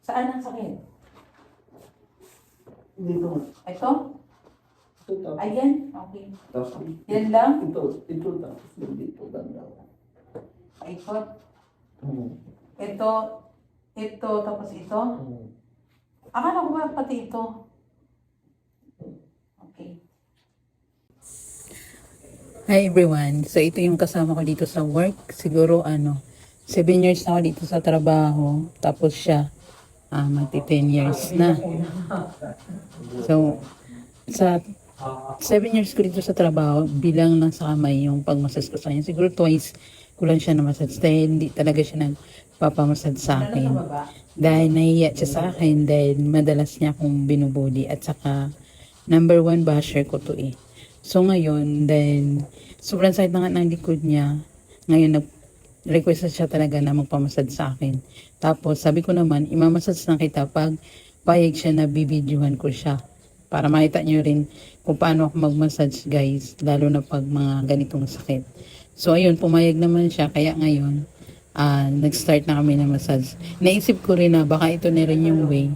Saan ang sakit? Dito. Ito? Ito tapos. Ayan? Okay. Tapos. Yan lang? Ito. Ito tapos. Dito. Ganda. Ikot. Hmm. Ito. Ito. Tapos ito. Hmm. Akala ko ba pati ito? Okay. Hi everyone. So ito yung kasama ko dito sa work. Siguro ano, 7 years na ako dito sa trabaho. Tapos siya, ah, magti 10 years na. So, sa 7 years ko dito sa trabaho, bilang nasa kamay yung pagmasas ko sa kanya. Siguro twice ko lang siya namasas dahil hindi talaga siya nagpapamasad sa akin. Dahil nahiya siya sa akin dahil madalas niya akong binubuli at saka number one basher ko to eh. So ngayon, dahil sobrang sakit na nga ng likod niya, ngayon nag-request na siya talaga na magpamasad sa akin. Tapos sabi ko naman, imamasad na kita pag payag siya na bibidyohan ko siya. Para makita niyo rin kung paano ako mag-massage guys, lalo na pag mga ganitong sakit. So ayun, pumayag naman siya, kaya ngayon, ah nag-start na kami ng massage. Naisip ko rin na baka ito na rin yung way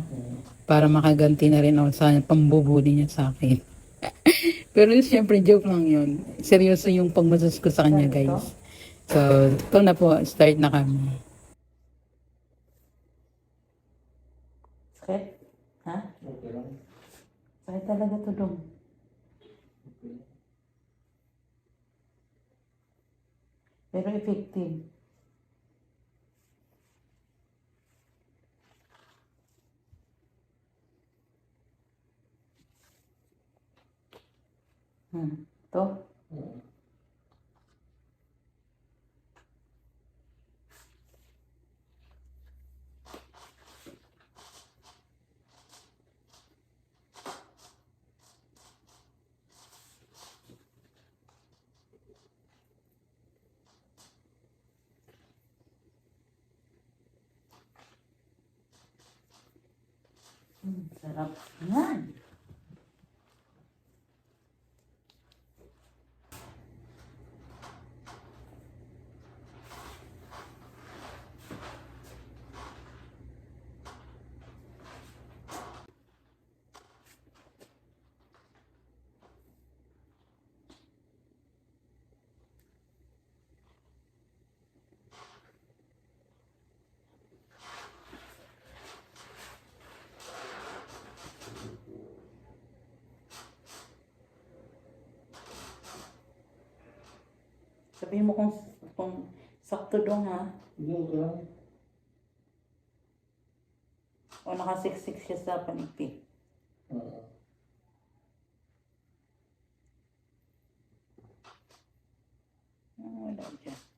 para makaganti na rin ako sa pambubuli niya sa akin. Pero siyempre joke lang yun. Seryoso yung pagmasas ko sa kanya guys. So, ito na po, start na kami. Sakit? Ha? Okay lang. Sakit talaga to dong. Okay. Pero effective. Hmm. To? Sarap. Yan. Sabihin mo kung, kung sakto dong ha. Hindi, okay lang. O nakasiksik siya sa panigpit. Hmm. Ah, wala dyan.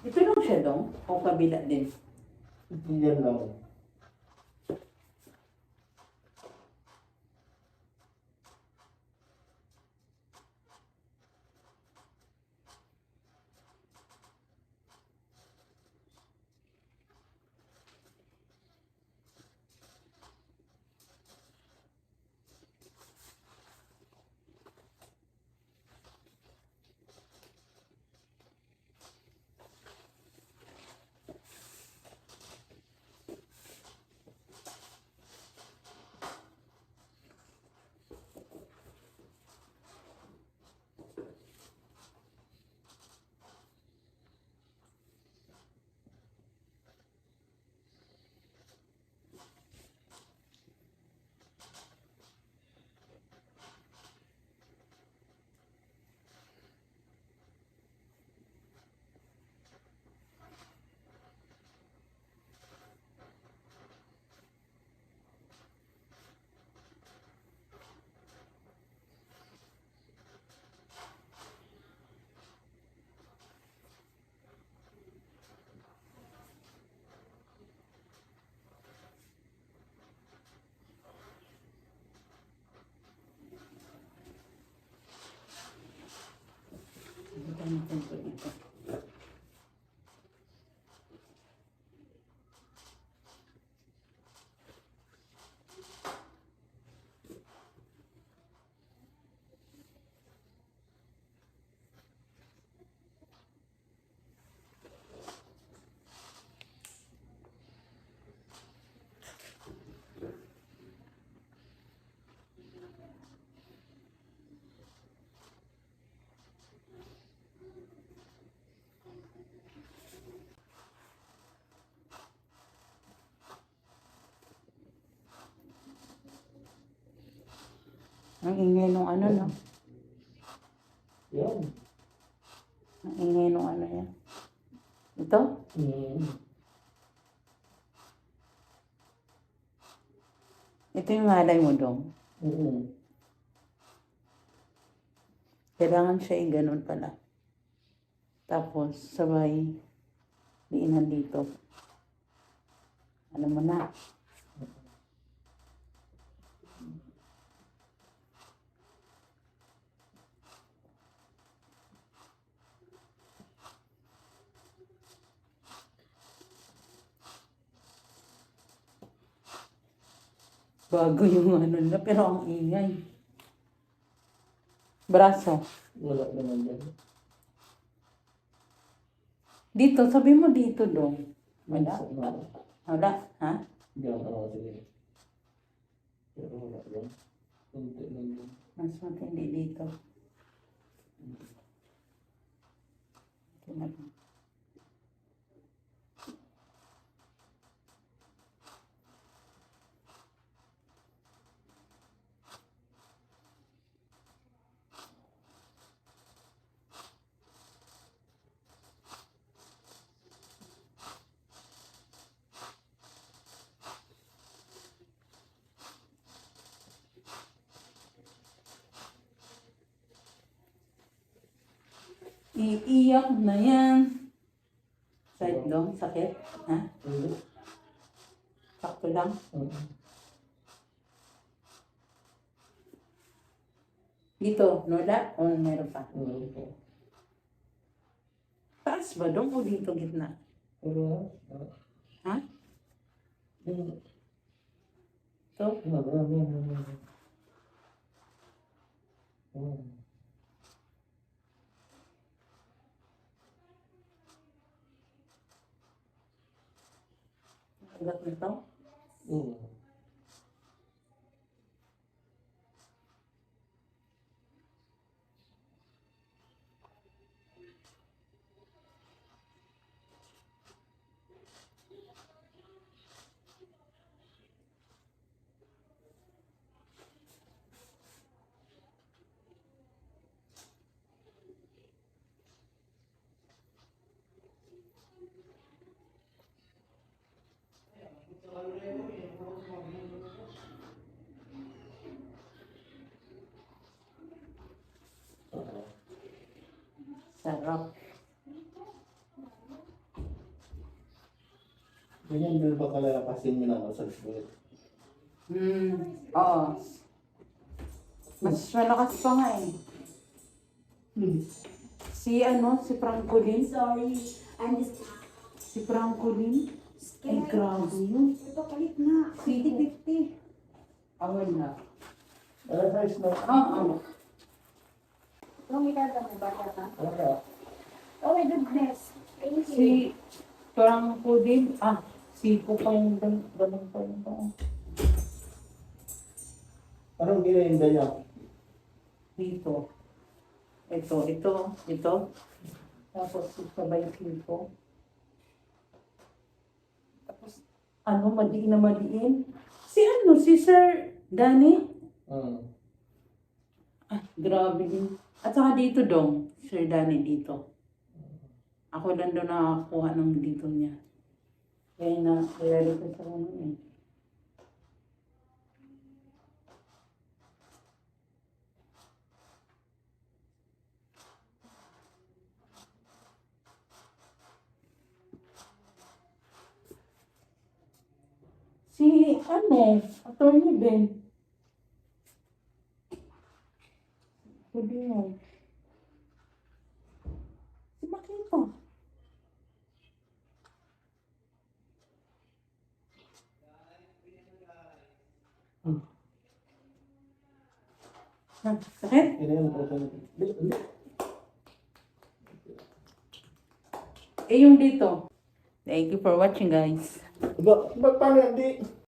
Ito lang siya dong? O kabila din? Yan lang. Ang ingay nung ano, no? Yan. Ang ingay nung ano yan. Ito? Mm. Ito yung malay mo, Dong. Mm. Kailangan siya yung ganun pala. Tapos, sabay, diinan dito. Ano mo na? Bago yung ano na, pero ang ingay. Braso. Wala naman yan. Dito, sabi mo dito dong. Wala. Wala. Ha? Yan, oo, sige. Pero wala yan. Kunti lang yan. Mas matindi dito. Ito na lang. Iiyak na yan. Side dong, sakit. Ha? Hindi. Sakto lang. Mm. Dito, wala? O meron pa? Mm. Taas ba dong o dito gitna? Pero, Ha? yung, Ito? ano. Mm. gratuito y mm. Sarap. Ganyan din ba kalalapasin mo na sa bulit? Hmm, oo. Mas malakas pa nga eh. Hmm. Si ano, si Francolin. Sorry, I'm just Si Francolin. Ay, grabe yun. Ito palit na. 50-50. Awan na. Ano size na? Ah, ah. Kung itata mo bata ka. Ka? Oh my goodness. Thank you. Si Francolin. Ah, si ko pa yung gan- ganun pa yung pa. Anong ginahinda niya? Dito. Ito, ito, ito. Tapos sabay ko. Tapos, ano, madiin na madiin. Si ano, si Sir Danny? Mm. Ah, grabe din. At saka dito dong, Sir Danny dito. Ako lang doon nakakuha ng dito niya. Kaya na, kaya dito sa ano eh. Si, ano, attorney Ben. Sabi mo. Si Makita. Hmm. Sakit? Eh, yung dito. Thank you for watching, guys. Ba, ba, paano hindi?